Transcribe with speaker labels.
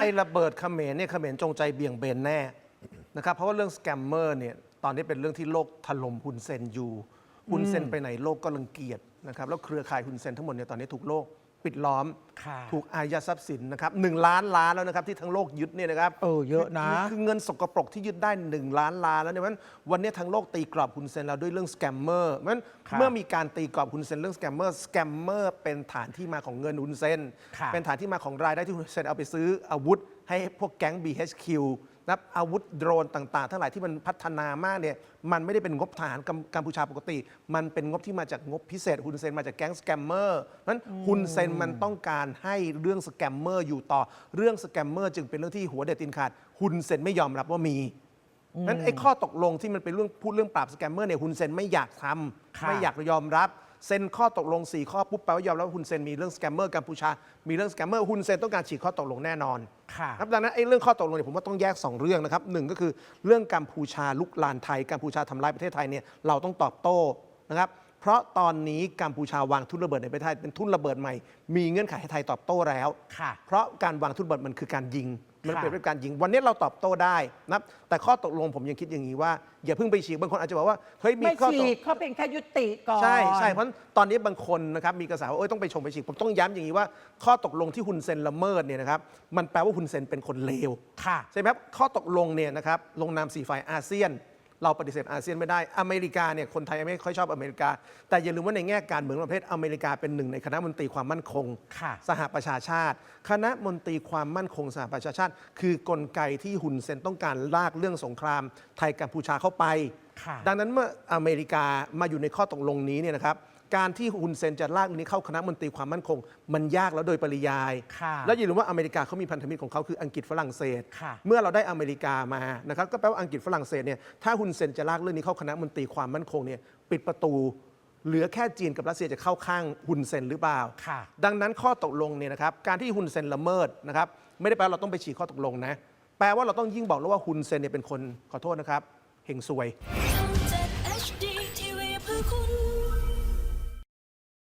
Speaker 1: ไอ้ระเบิดเขมรเนี่ยเขมรจงใจเบี่ยงเบนแน่นะครับเพราะว่าเรื่องสแกมเมอร์เนี่ยตอนนี้เป็นเรื่องที่โลกถล่มฮุนเซนอยู่ฮุนเซนไปไหนโลกก็รังเกียจนะครับแล้วเครือข่ายฮุนเซนทั้งหมดเนี่ยตอนนี้ถูกโลก ปิดล้อม
Speaker 2: ค่ะ
Speaker 1: ถูกอายัดทรัพย์สินนะครับหนึ่งล้านล้านแล้วนะครับที่ทั้งโลกยึดเนี่ยนะครับ
Speaker 2: เออเยอะนะ
Speaker 1: คือคือเงินสกปรกที่ยึดได้ 1 ล้านล้านแล้วเนี่ยมันวันนี้ทั้งโลกตีกรอบฮุนเซนแล้วด้วยเรื่องสแกมเมอร์มัน
Speaker 2: ครับ
Speaker 1: เมื่อมีการตีกรอบฮุนเซนเรื่องสแกมเมอร์สแกมเมอร์เป็นฐานที่มาของเงินฮุนเซน
Speaker 2: ครับ
Speaker 1: เป็นฐานที่มาของรายได้ที่ฮุนเซนเอาไปซื้ออาวุธ ให้พวกแก๊ง BHQ นับอาวุธโดรนต่างๆ ทั้งหลายที่มันพัฒนามากเนี่ยมันไม่ได้เป็นงบทหารกัมกัมพูชาปกติ มันเป็นงบที่มาจากงบพิเศษฮุนเซนมาจากแก๊งสแกมเมอร์นั้นฮุนเซนมันต้องการให้เรื่องสแกมเมอร์อยู่ต่อเรื่องสแกมเมอร์จึงเป็นเรื่องที่หัวเด็ดตินขาดฮุนเซนไม่ยอมรับว่ามีนั้นไอ้ข้อตกลงที่มันเป็นเรื่องพูดเรื่องปราบสแกมเมอร์เนี่ยฮุนเซนไม่อยากทำ
Speaker 2: ค่ะ
Speaker 1: ไม่อยากยอมรับ เซ็นข้อตกลง 4 ข้อปุ๊บแปลว่ายอมรับว่าฮุนเซนมีเรื่องสแกมเมอร์กัมพูชา มีเรื่องสแกมเมอร์ฮุนเซนต้องการฉีกข้อตกลงแน่นอน
Speaker 2: ค่ะ
Speaker 1: ครับดังนั้นไอ้เรื่องข้อตกลงเนี่ยผมว่าต้องแยก 2 เรื่องนะครับหนึ่งก็คือเรื่องกัมพูชาลุกลานไทยกัมพูชาทำลายประเทศไทยเนี่ยเราต้องตอบโต้นะครับเพราะตอนนี้กัมพูชาวางทุนระเบิดในประเทศไทยเป็นทุนระเบิดใหม่ มีเงื่อนไขให้ไทยตอบโต้แล้ว
Speaker 2: ค่ะ
Speaker 1: เพราะการวางทุนระเบิดมันคือการยิง มัน
Speaker 2: ค่ะ
Speaker 1: เปรียบเป็นการยิง วันนี้เราตอบโต้ได้นะครับแต่ข้อตกลงผมยังคิดอย่างนี้ว่าอย่าเพิ่งไปฉีกบางคนอาจจะบอกว่าเฮ้ยมี
Speaker 2: ไม่
Speaker 1: ข้อต
Speaker 2: ฉี
Speaker 1: ก
Speaker 2: กเขาเป็นแค่ยุติก่อน
Speaker 1: ใช่ใช่เพราะตอนนี้บางคนนะครับมีกระแสว่าเอ้ยต้องไปชงไปฉีกผมต้องย้ำอย่างนี้ว่า ข้อตกลงที่ฮุนเซนละเมิดเนี่ยนะครับมันแปลว่าฮุนเซนเป็นคนเลว
Speaker 2: ค่ะ
Speaker 1: ใช่ไหมครับข้อตกลงเนี่ยนะครับลงนามสี่ฝ่ายอาเซียน เราปฏิเสธอาเซียนไม่ได้ อเมริกาเนี่ยคนไทยไม่ค่อยชอบอเมริกา แต่อย่าลืมว่าในแง่การเมืองประเทศอเมริกาเป็นหนึ่งในคณะมนตรีความมั่นคง
Speaker 2: ค่ะ
Speaker 1: สหประชาชาติ คณะมนตรีความมั่นคงสหประชาชาติ คือกลไกที่ฮุนเซนต้องการลากเรื่องสงคราม ไทยกัมพูชาเข้าไป
Speaker 2: ค่ะ
Speaker 1: ดังนั้นเมื่ออเมริกามาอยู่ในข้อตกลงนี้เนี่ยนะครับ การที่ฮุนเซนจะลากเรื่องนี้เข้าคณะมนตรีความมั่นคง มันยากแล้วโดยปริยาย
Speaker 2: ค่ะ
Speaker 1: แล้วอย่าลืมว่าอเมริกาเขามีพันธมิตรของเขาคืออังกฤษฝรั่งเศส
Speaker 2: ค่ะ
Speaker 1: เมื่อเราได้อเมริกามานะครับก็แปลว่าอังกฤษฝรั่งเศสเนี่ยถ้าฮุนเซนจะลากเรื่องนี้เข้าคณะมนตรีความมั่นคงเนี่ยปิดประตู เหลือแค่จีนกับรัสเซียจะเข้าข้างฮุนเซนหรือเปล่า
Speaker 2: ค่ะ
Speaker 1: ดังนั้นข้อตกลงเนี่ยนะครับการที่ฮุนเซนละเมิดนะครับไม่ได้แปลว่าเราต้องไปฉีกข้อตกลงนะ แปลว่าเราต้องยิ่งบอกแล้วว่าฮุนเซนเนี่ยเป็นคนขอโทษนะครับเฮงซวย
Speaker 3: ท